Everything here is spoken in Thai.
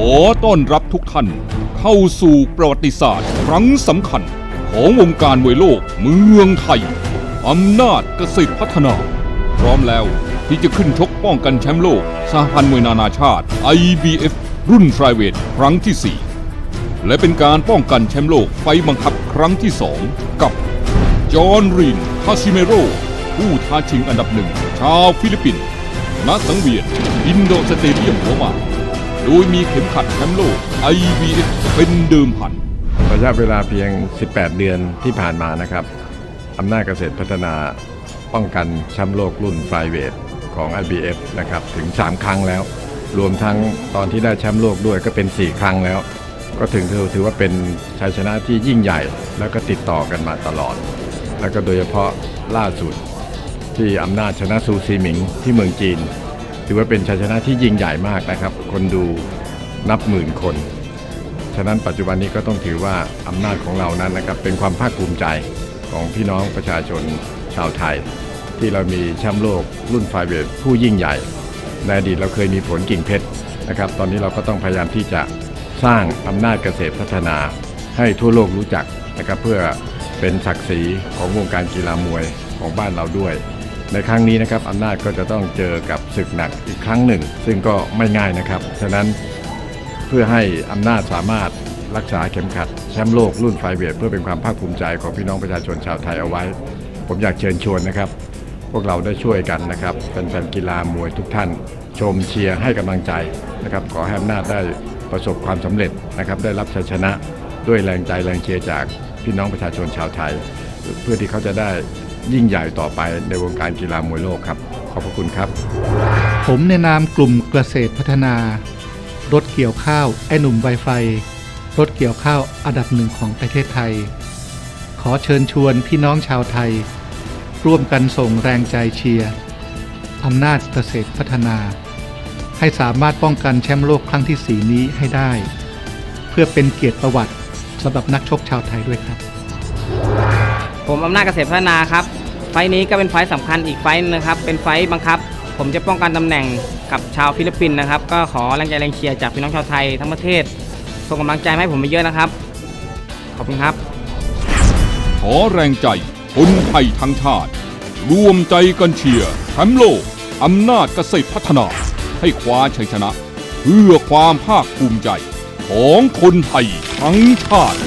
อต้อนรับทุกท่าน เข้าสู่ประวัติศาสตร์ ครั้งสำคัญ ของวงการมวยโลกเมืองไทย อำนาจเกษตรพัฒนา พร้อมแล้วที่จะขึ้นชกป้องกันแชมป์โลกสหพันธ์มวยนานาชาติ IBF รุ่นไฟเวทครั้งที่ 4 และเป็นการป้องกันแชมป์โลกไฟบังคับครั้งที่ 2 กับจอห์นรีนคาซิเมโรผู้ท้าชิงอันดับหนึ่งชาวฟิลิปปินส์ณสังเวียนอินโดสเตเดียมหัวหมาก โดยมีเข็มขัดแชมป์โลก IBF เป็นเดิมพันระยะเวลาเพียง 18 เดือนที่ผ่านมานะครับอำนาจเกษตรพัฒนาป้องกันแชมป์โลกรุ่นไฟเวทของ IBF นะครับถึง 3 ครั้งแล้ว รวมทั้งตอนที่ได้แชมป์โลกด้วยก็เป็น 4 ครั้งแล้ว ก็ถึงถือว่าเป็นชัยชนะที่ยิ่งใหญ่ แล้วก็ติดต่อกันมาตลอด แล้วก็โดยเฉพาะล่าสุดที่อำนาจชนะซูซีหมิงที่เมืองจีน ถือว่าเป็นชัยชนะที่ยิ่งใหญ่มากนะครับ คนดูนับหมื่นคน ฉะนั้นปัจจุบันนี้ก็ต้องถือว่าอำนาจของเรานั้นนะครับเป็นความภาคภูมิใจของพี่น้องประชาชนชาวไทย ที่เรามีแชมป์โลกรุ่นไฟเวทผู้ยิ่งใหญ่ ในอดีตเราเคยมีผลกิ่งเพชรนะครับ ตอนนี้เราก็ต้องพยายามที่จะสร้างอำนาจเกษตรพัฒนา ให้ทั่วโลกรู้จักนะครับเพื่อเป็นศักดิ์ศรีของวงการกีฬามวยของบ้านเราด้วย ในครั้งนี้นะครับอำนาจก็จะต้องเจอกับศึกหนักอีกครั้งหนึ่ง ซึ่งก็ไม่ง่ายนะครับ ฉะนั้นเพื่อให้อำนาจสามารถรักษาเข็มขัดแชมป์โลกรุ่นไฟเวทเพื่อเป็นความภาคภูมิใจของพี่น้องประชาชนชาวไทยเอาไว้ ผมอยากเชิญชวนนะครับ พวกเราได้ช่วยกันนะครับเป็นแฟนกีฬามวยทุกท่าน ชมเชียร์ให้กำลังใจนะครับขอให้อำนาจได้ประสบความสำเร็จนะครับได้รับชัยชนะด้วยแรงใจแรงเชียร์จากพี่น้องประชาชนชาวไทย เพื่อที่เขาจะได้ ยิ่งใหญ่ต่อไปในวงการกีฬามวยโลกครับ ขอบพระคุณครับ ผมในนามกลุ่มเกษตรพัฒนา รถเกี่ยวข้าวไอหนุ่มไวไฟ รถเกี่ยวข้าวอันดับหนึ่งของประเทศไทย ขอเชิญชวนพี่น้องชาวไทย ร่วมกันส่งแรงใจเชียร์อำนาจเกษตรพัฒนา ให้สามารถป้องกันแชมป์โลกครั้งที่4นี้ให้ได้ เพื่อเป็นเกียรติประวัติสำหรับนักชกชาวไทยด้วยครับ ผมอำนาจเกษตรพัฒนาครับ ไฟนี้ก็เป็นไฟล์สำคัญอีกไฟนะครับ เป็นไฟบังคับ ผมจะป้องกันตำแหน่งกับชาวฟิลิปปินส์นะครับ ก็ขอแรงใจแรงเชียร์จากพี่น้องชาวไทยทั้งประเทศ ส่งกำลังใจให้ผมเยอะนะครับ ขอบคุณครับ ขอแรงใจคนไทยทั้งชาติ รวมใจกันเชียร์แชมป์โลกอำนาจเกษตรพัฒนา ให้คว้าชัยชนะ เพื่อความภาคภูมิใจ ของคนไทยทั้งชาติ